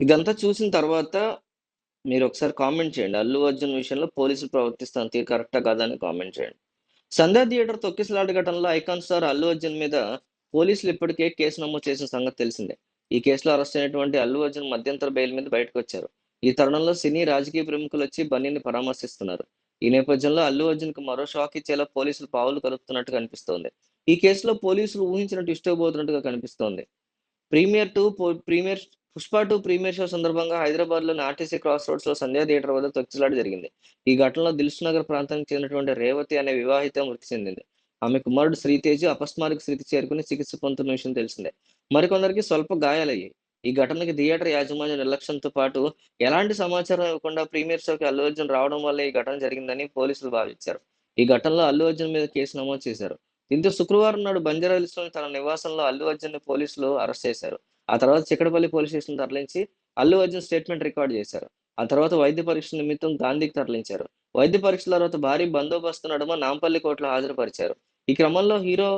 ఇదంతా చూసిన తర్వాత మీరు ఒకసారి కామెంట్ చేయండి. 'అల్లు అర్జున్' విషయంలో పోలీసులు ప్రవర్తిస్తాను తీరు కరెక్టా కాదా అని కామెంట్ చేయండి. సంధ్యా థియేటర్' తొక్కిసలాట ఘటనలో ఐకాన్ స్టార్ 'అల్లు అర్జున్' మీద పోలీసులు ఇప్పటికే కేసు నమోదు చేసిన సంగతి తెలిసిందే. ఈ కేసులో అరెస్ట్ అయినటువంటి 'అల్లు అర్జున్' మధ్యంతర బెయిల్ మీద బయటకొచ్చారు. ఈ తరుణంలో సినీ, రాజకీయ ప్రముఖులొచ్చి బన్నీని పరామర్శిస్తున్నారు. ఈ నేపథ్యంలో 'అల్లు అర్జున్'కి మరో షాక్ ఇచ్చేలా పోలీసులు పావులు కలుపుతున్నట్టు కనిపిస్తోంది. ఈ కేసులో పోలీసులు ఊహించినట్టు ఇష్టపోతున్నట్టుగా కనిపిస్తోంది. Premier to premier 'Pushpa two premier show సందర్భంగా హైదరాబాద్‌లోని ఆర్టీసీ క్రాస్ రోడ్స్‌లో సంధ్యా థియేటర్ వద్ద తొక్కిసలాట జరిగింది. ఈ ఘటనలో దిల్సుఖ్‌నగర్ ప్రాంతానికి చెందినటువంటి రేవతి అనే వివాహిత మృతి చెందింది. ఆమె కుమారుడు శ్రీతేజ్ అపస్మారక స్థితికి చేరుకుని చికిత్స పొందుతున్న విషయం తెలిసిందే. మరికొందరికి స్వల్ప గాయాలయ్యాయి. ఈ ఘటనకి థియేటర్ యాజమాన్యం నిర్లక్ష్యంతో పాటు ఎలాంటి సమాచారం ఇవ్వకుండా ప్రీమియర్ షోకి అల్లు అర్జున్ రావడం వల్ల ఈ ఘటన జరిగిందని పోలీసులు భావించారు. ఈ ఘటనలో అల్లు అర్జున్ మీద కేసు నమోదు చేశారు. దీంతో శుక్రవారం నాడు బంజారాహిల్స్‌లోని తన నివాసంలో అల్లు అర్జున్‌ని పోలీసులు అరెస్ట్ చేశారు. ఆ తర్వాత చిక్కడపల్లి పోలీస్ స్టేషన్ తరలించి అల్లు అర్జున్ స్టేట్మెంట్ రికార్డ్ చేశారు. ఆ తర్వాత వైద్య పరీక్ష నిమిత్తం గాంధీకి తరలించారు. వైద్య పరీక్షల తర్వాత భారీ బందోబస్తు నడుమ నాంపల్లి కోర్టులో హాజరుపరిచారు. ఈ క్రమంలో హీరో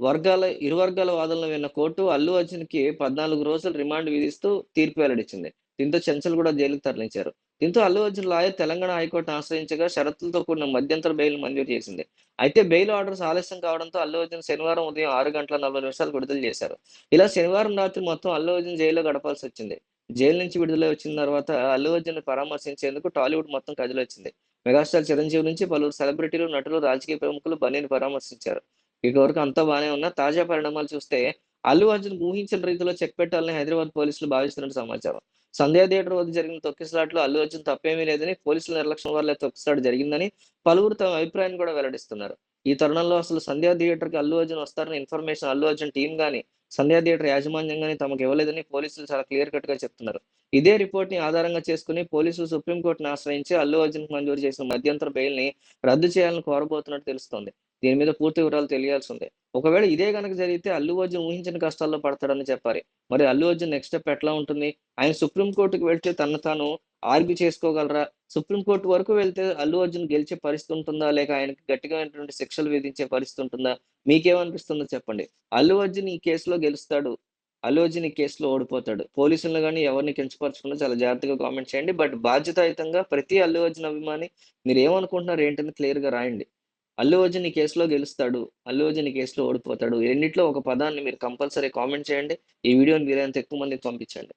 వర్గాల ఇరు వర్గాల వాదనలు విన్న కోర్టు అల్లు అర్జున్‌కి 14 రోజులు రిమాండ్ విధిస్తూ తీర్పు వెల్లడించింది. దీంతో చెంచల్గూడ జైలుకి తరలించారు. దీంతో అల్లు అర్జున్ లాయర్ తెలంగాణ హైకోర్టును ఆశ్రయించగా షరతులతో కూడిన మధ్యంతర బెయిల్ మంజూరు చేసింది. అయితే బెయిల్ ఆర్డర్స్ ఆలస్యం కావడంతో అల్లు అర్జున్ శనివారం ఉదయం ఆరు గంటల నలభై నిమిషాలు విడుదల చేశారు. ఇలా శనివారం రాత్రి మొత్తం అల్లు అర్జున్ జైల్లో గడపాల్సి వచ్చింది జైలు నుంచి విడుదల వచ్చిన తర్వాత అల్లు అర్జున్ పరామర్శించేందుకు టాలీవుడ్ మొత్తం కదిలొచ్చింది. మెగాస్టార్ చిరంజీవి నుంచి పలువురు సెలబ్రిటీలు, నటులు, రాజకీయ ప్రముఖులు బన్నీని పరామర్శించారు. ఇప్పటివరకు అంతా బాగానే ఉన్నా తాజా పరిణామాలు చూస్తే అల్లు అర్జున్ ఊహించిన రీతిలో చెక్ పెట్టాలని హైదరాబాద్ పోలీసులు భావిస్తున్నట్టు సమాచారం. సంధ్యా థియేటర్ వద్ద జరిగిన తొక్కిసలాట్లో అల్లు అర్జున్ తప్పేమీ లేదని, పోలీసుల నిర్లక్ష్యం వల్ల తొక్కిసలాట జరిగిందని పలువురు తమ అభిప్రాయాన్ని కూడా వెల్లడిస్తున్నారు. ఈ తరుణంలో అసలు సంధ్యా థియేటర్‌కి అల్లు అర్జున్ వస్తారని ఇన్ఫర్మేషన్ అల్లు అర్జున్ టీమ్ కానీ సంధ్యా థియేటర్ యాజమాన్యం కానీ తమకు ఇవ్వలేదని పోలీసులు చాలా క్లియర్ కట్గా చెప్తున్నారు. ఇదే రిపోర్ట్ని ఆధారంగా చేసుకుని పోలీసులు సుప్రీంకోర్టును ఆశ్రయించి అల్లు అర్జున్ మంజూరు చేసిన మధ్యంతర బెయిల్ని రద్దు చేయాలని కోరబోతున్నట్టు తెలుస్తోంది. దీని మీద పూర్తి వివరాలు తెలియాల్సి ఉంది. ఒకవేళ ఇదే కనుక జరిగితే అల్లు అర్జున్ ఊహించిన కష్టాల్లో పడతాడని చెప్పాలి. మరి అల్లు అర్జున్ నెక్స్ట్ స్టెప్ ఎట్లా ఉంటుంది? ఆయన సుప్రీంకోర్టుకి వెళ్తే తను తాను ఆర్గ్యూ చేసుకోగలరా? సుప్రీంకోర్టు వరకు వెళ్తే అల్లు అర్జున్ గెలిచే పరిస్థితి ఉంటుందా? లేక ఆయనకి గట్టిగానటువంటి శిక్షలు విధించే పరిస్థితి ఉంటుందా? మీకేమనిపిస్తుందో చెప్పండి. అల్లు అర్జున్ ఈ కేసులో గెలుస్తాడు. అల్లు అర్జున్ ఈ కేసులో ఓడిపోతాడు. పోలీసులను కానీ ఎవరిని కించపరచకుండా చాలా జాగ్రత్తగా కామెంట్ చేయండి. బట్ బాధ్యతాయుతంగా ప్రతి అల్లు అర్జున్ అభిమాని మీరు ఏమనుకుంటున్నారు ఏంటని క్లియర్‌గా రాయండి. అల్లు అర్జున్ ఈ కేసులో గెలుస్తాడు. అల్లు అర్జున్ ఈ కేసులో ఓడిపోతాడు. రెండిట్లో ఒక పదాన్ని మీరు కంపల్సరీ కామెంట్ చేయండి. ఈ వీడియోని వీలైనంత ఎక్కువ మందికి పంపించండి.